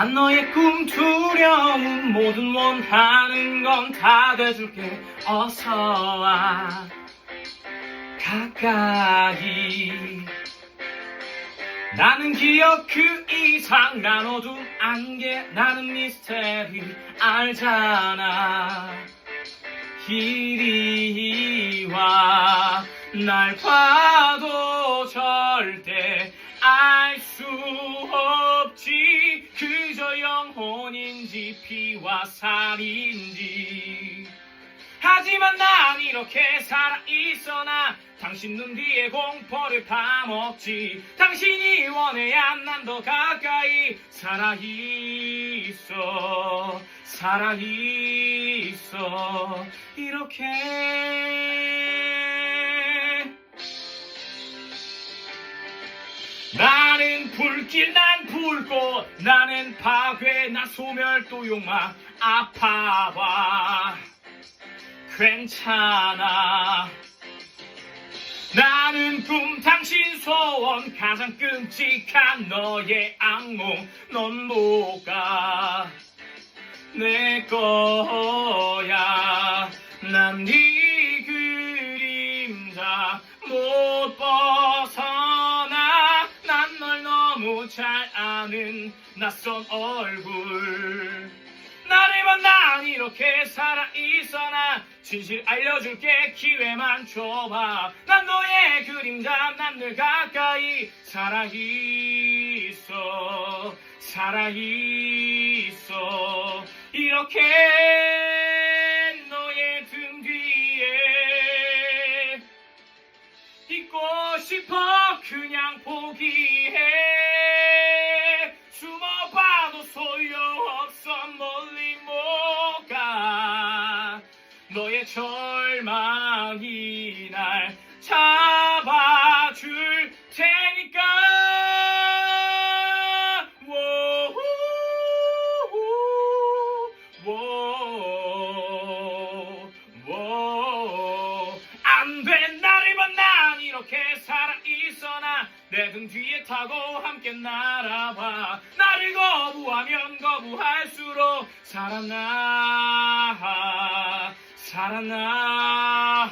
난 너의 꿈 두려움 모든 원하는 건 다 돼줄게. 어서 와. 가까이. 나는 기억 그 이상 난 어둠 안개 나는 미스테리 알잖아. 이리 와 날 봐도 절대 알 수 없지 혼인지 피와 살인지. 하지만 난 이렇게 살아있어 나 당신 눈 뒤에 공포를 파먹지. 당신이 원해야 난 더 가까이 살아있어 살아있어. 이렇게 불길 난 불꽃 나는 파괴 나 소멸 또 욕망 아파봐 괜찮아. 나는 꿈 당신 소원 가장 끔찍한 너의 악몽 넌 뭐가 내 거야? 난네 잘 아는 낯선 얼굴. 나를 만난 이렇게 살아있어 나. 진실 알려줄게 기회만 줘봐. 난 너의 그림자 난 늘 가까이 살아있어 살아있어. 이렇게 너의 등 뒤에 있고 싶어 그냥 포기해 숨어봐도 소용없어 멀리 못가. 너의 절망이 날 잡아줄 테니까. 안돼 나를 만난 이렇게 살아있어 나 내 등 뒤에 타고 함께 날아봐 나를 거부하면 거부할수록 살아나. 살아나